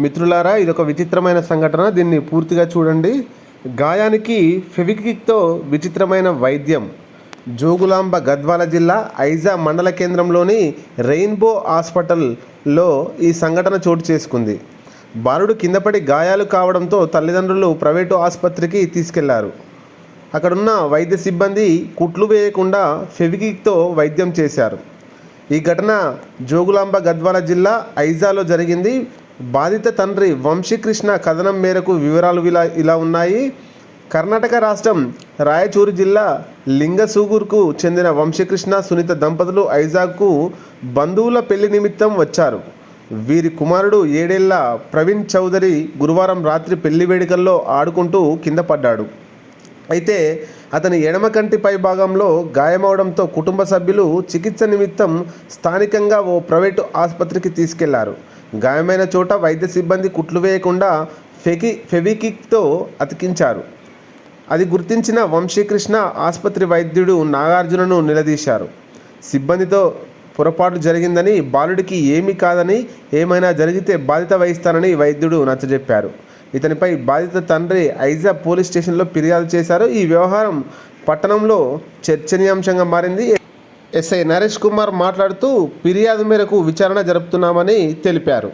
మిత్రులారా ఇది ఒక విచిత్రమైన సంఘటన. దీన్ని పూర్తిగా చూడండి. గాయానికి ఫెవికిక్తో విచిత్రమైన వైద్యం. జోగులాంబ గద్వాల జిల్లా ఐజా మండల కేంద్రంలోని రెయిన్బో హాస్పిటల్లో ఈ సంఘటన చోటు చేసుకుంది. బాలుడు కిందపడి గాయాలు కావడంతో తల్లిదండ్రులు ప్రైవేటు ఆసుపత్రికి తీసుకెళ్ళారు. అక్కడున్న వైద్య సిబ్బంది కుట్లు వేయకుండా ఫెవికిక్తో వైద్యం చేశారు. ఈ ఘటన జోగులాంబ గద్వాల జిల్లా ఐజాలో జరిగింది. బాధిత తండ్రి వంశీకృష్ణ కథనం మేరకు వివరాలు ఇలా ఇలా ఉన్నాయి. కర్ణాటక రాష్ట్రం రాయచూరు జిల్లా లింగసూగూర్కు చెందిన వంశీకృష్ణ సునీత దంపతులు ఐజాగ్కు బంధువుల పెళ్ళి నిమిత్తం వచ్చారు. వీరి కుమారుడు ఏడేళ్ళ ప్రవీణ్ చౌదరి గురువారం రాత్రి పెళ్ళి వేడుకల్లో ఆడుకుంటూ కింద పడ్డాడు. అయితే అతని ఎడమ కంటి పై భాగంలో గాయమవడంతో కుటుంబ సభ్యులు చికిత్స నిమిత్తం స్థానికంగా ఓ ప్రైవేటు ఆసుపత్రికి తీసుకెళ్ళారు. గాయమైన చోట వైద్య సిబ్బంది కుట్లు వేయకుండా ఫెకి ఫెవికిక్తో అతికించారు. అది గుర్తించిన వంశీకృష్ణ ఆసుపత్రి వైద్యుడు నాగార్జునను నిలదీశారు. సిబ్బందితో పొరపాటు జరిగిందని బాలుడికి ఏమీ కాదని ఏమైనా జరిగితే బాధ్యత వహిస్తానని వైద్యుడు నచ్చజెప్పారు. ఇతనిపై బాధిత తండ్రి ఐజా పోలీస్ స్టేషన్లో ఫిర్యాదు చేశారు. ఈ వ్యవహారం పట్టణంలో చర్చనీయాంశంగా మారింది. ఎస్ఐ నరేష్ కుమార్ మాట్లాడుతూ ఫిర్యాదు మేరకు విచారణ జరుపుతున్నామని తెలిపారు.